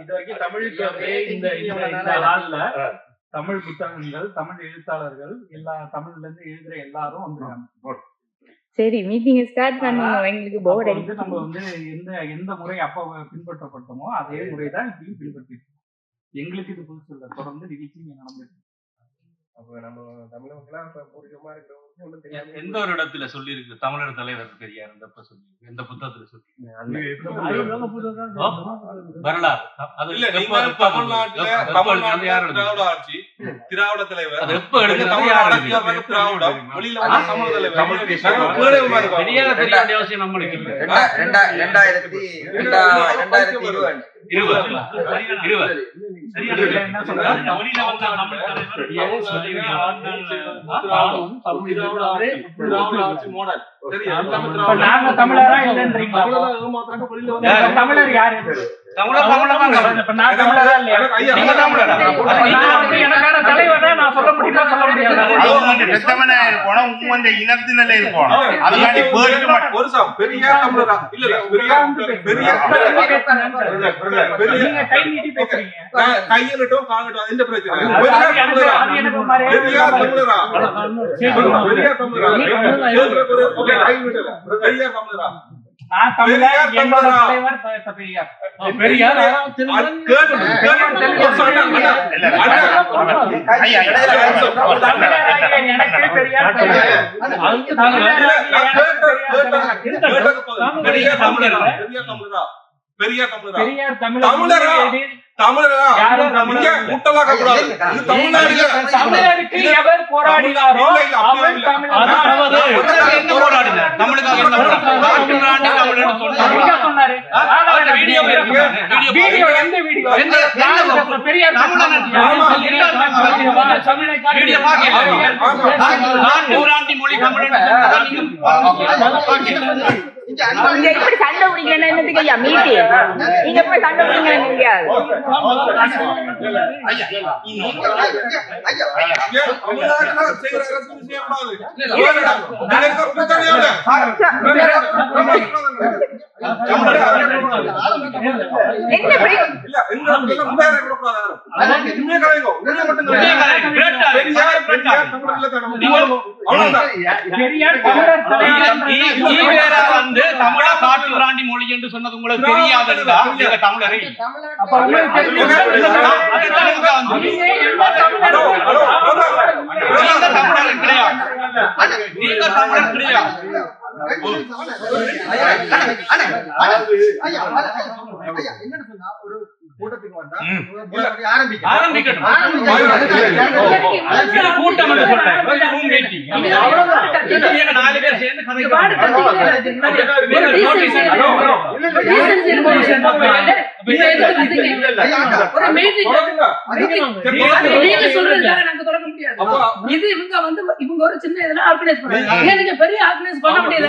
இது வரைக்கும் தமிழுக்கு இந்த இந்த இந்த ஹால்ல தமிழ் புத்தகங்கள் தமிழ் எழுத்தாளர்கள் எல்லா தமிழ்ல இருந்து எழுதுற எல்லாரும் வந்துருக்காங்க சரி மீட்டிங் ஸ்டார்ட் பண்ணுவோம் எங்களுக்கு போர்டு வந்து நம்ம வந்து எந்த எந்த முறை அப்ப பின்பற்றப்பட்டோமோ அதே முறை தான் இப்பயும் பின்பற்றிட்டு. எங்களுக்கு இது புதுசு இல்லை. தொடர்ந்து நிகழ்ச்சி இருக்கு. அப்ப நம்ம தமிழ் மக்களா இப்ப பூர்வீகமா தெரியாது எந்த ஒரு இடத்துல சொல்லி இருக்கு தமிழர் தலைவர் பெரியார் எந்தப்ப சொல்லி எந்த புத்தகத்துல சொல்லி வரலாறு? திராவிட ஆட்சி திராவிட தலைவர். எப்ப வேண்டிய அவசியம் நம்மளுக்கு ரெண்டாயிரத்தி ரெண்டா- ரெண்டாயிரத்தி இருபது. இருபது. இருபது. தமிழரா இல்லைன்றீங்களா? தமிழர் யாரு? பெத்தவனே இருக்கணும் அதுக்காண்டி போயிட்டு மட்டும் ஒரு தமிழரா? இல்ல, இல்ல, கை நீட்டி பேசுறீங்க காலட்டும் எந்த பிரச்சனை தமிழரா. தமிழரா தமிழரா விட்டுறேன். பெரியார் தமிழரா பெரியார் தமிழரா? தமிழரா தமிழரா முட்டலாக்க கூடாது இது தமிழ்நாடு தமிழருக்கு எவர் போராடினாரோ அவர். தமிழர் போராடினார்? தமிழுக்காக என்ன போராடினார்? நாட்டுக்காண்டி தமிழர்னு சொன்னார். எங்க சொன்னாரு? அந்த வீடியோ இருக்கு. வீடியோ. எந்த வீடியோ? எந்த-? பெரியார். நான் நூறாண்டி மொழி தமிழன் நீங்க இப்படி சண்டை பிடிக்கலன்னா என்னத்துக்கு ஐயா? மீட்டிங் நீங்க போய் சண்டை முடியாது என்ன மட்டும் வந்து தமிழ காட்டுராண்டி மொழி என்று சொன்னது உங்களுக்கு தெரியாதுன்றா? நீங்க தமிழரை நீங்க தமிழர் கிடையாது. நீங்க தமிழர் கிடையாது. இது கூட்டம் நாலு பேர் சேர்ந்து இது இவங்க வந்து இவங்க ஒரு சின்ன இதெல்லாம் ஆர்கனைஸ் பண்றாங்க பெரிய ஆர்கனைஸ் பண்ண முடியாது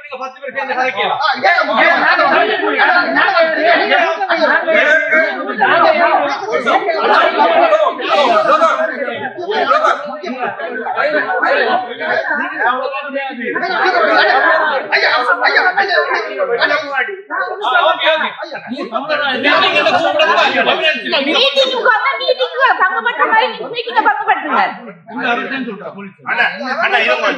நீங்க பத்து பேர் சேர்ந்து கதைக்கலாம் பங்கு பண்ற மாதிரி மீட்டிங்க பங்கு பண்றீங்க.